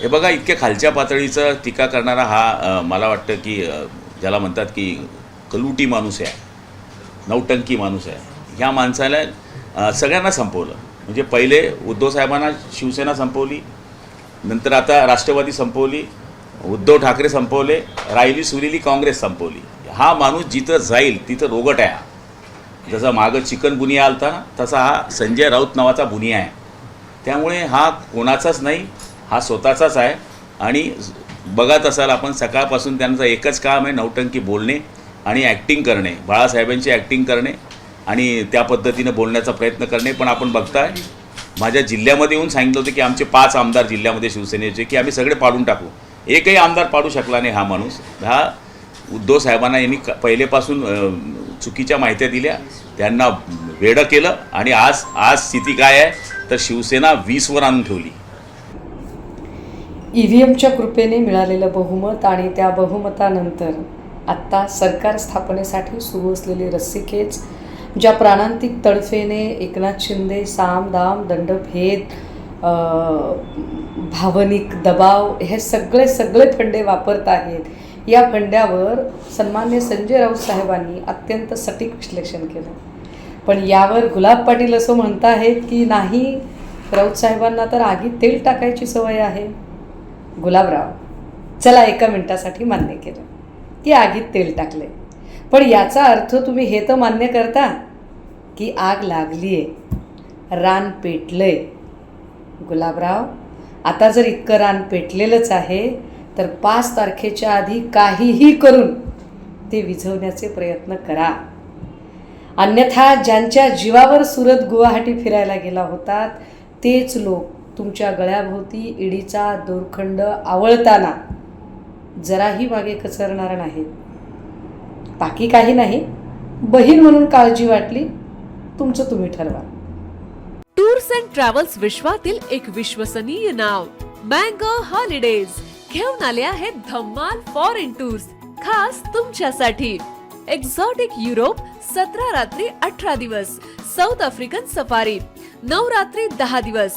हे बघा इतक्या खालच्या पातळीचं टीका करणारा हा मला वाटतं की ज्याला म्हणतात की कलुटी माणूस आहे नौटंकी माणूस आहे. ह्या माणसाला सगळ्यांना संपवलं. म्हणजे पहिले उद्धव साहेबांना शिवसेना संपवली नंतर आता राष्ट्रवादी संपवली उद्धव ठाकरे संपवले राहिली सुरिली काँग्रेस संपवली. हा माणूस जिथं जाईल तिथं रोगट आहे हा. मागं चिकन बुनिया आलता ना तसा हा संजय राऊत नावाचा बुनिया आहे. त्यामुळे हा कोणाचाच नाही हा स्वतःचाच आहे. आणि बघत असाल आपण सकाळपासून त्यांचं एकच काम आहे नौटंकी बोलणे आणि ॲक्टिंग करणे. बाळासाहेबांची ॲक्टिंग करणे आणि त्या पद्धतीनं बोलण्याचा प्रयत्न करणे पण आपण बघताय. माझ्या जिल्ह्यामध्ये येऊन सांगितलं होतं की आमचे पाच आमदार जिल्ह्यामध्ये शिवसेनेचे की आम्ही सगळे पाडून टाकू. एकही आमदार पाडू शकला नाही हा माणूस. हा उद्धव साहेबांना यांनी क- पहिलेपासून चुकीच्या माहित्या दिल्या. त्यांना वेडं केलं आणि आज आज स्थिती काय आहे? तर शिवसेना वीसवर आणून ठेवली. ई व्ही एमच्या कृपेने मिळालेलं बहुमत आणि त्या बहुमतानंतर आत्ता सरकार स्थापनेसाठी सुरू असलेली रस्सीखेच ज्या प्राणांतिक तडफेने एकनाथ शिंदे साम दाम दंडभेद भावनिक दबाव हे सगळे सगळे फंडे वापरत आहेत. या फंड्यावर सन्मान्य संजय राऊत साहेबांनी अत्यंत सटीक विश्लेषण केलं. पण यावर गुलाब पाटील असं म्हणत आहेत की नाही राऊत साहेबांना तर आगीत तेल टाकायची सवय आहे. गुलाबराव चला एका मिनटासाठी मान्य केलं. की आगीत तेल टाकले. पण याचा अर्थ तुम्ही हे तर मान्य करता की आग लागली आहे रान पेटलंय. गुलाबराव आता जर इतकं रान पेटलेलंच आहे तर पाच तारखेच्या आधी काहीही करून ते विझवण्याचे प्रयत्न करा. अन्यथा ज्यांच्या जीवावर सुरत गुवाहाटी फिरायला गेला होतात तेच लोक तुमच्या गळ्याभोवती इडीचा दोरखंड आवळताना जराही मागे कचरणार नाहीत बाकी काही नाही. बहीण म्हणून काळजी वाटली तुमचं तुम्ही ठरवा. टूर्स अँड ट्रॅव्हल्स विश्वातील एक विश्वसनीय नाव मँगो हॉलिडेज. घेऊन आले आहेत धम्माल फॉरेन टूर्स खास तुमच्यासाठी. एक्झॉटिक युरोप सतरा रात्री अठरा दिवस. South African safari. नऊ रात्री दहा दिवस.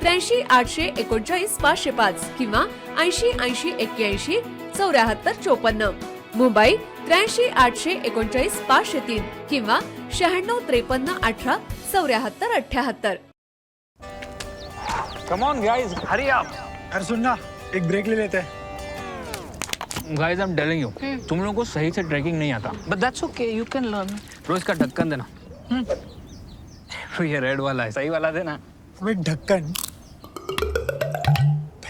त्र्याऐंशी आठशे एकोणचाळीस पाचशे पाच किंवा ऐंशी ऐंशी एक्क्याऐंशी चौऱ्याहत्तर चोपन्न. मुंबई त्र्याऐंशी आठशे एकोणचाळीस पाचशे तीन किंवा शहाण्णव त्रेपन्न अठरा चौऱ्याहत्तर अठ्याहत्तर. कम ऑन गाइस हरी अरे सुन ना एक ब्रेक ले लेते. हैं guys I am telling you तुम लोगों को सही से ट्रैकिंग नहीं आता. But that's okay, you can learn. रोज का ढक्कन देना. ये रेड वाला है. सही वाला देना. अबे ढक्कन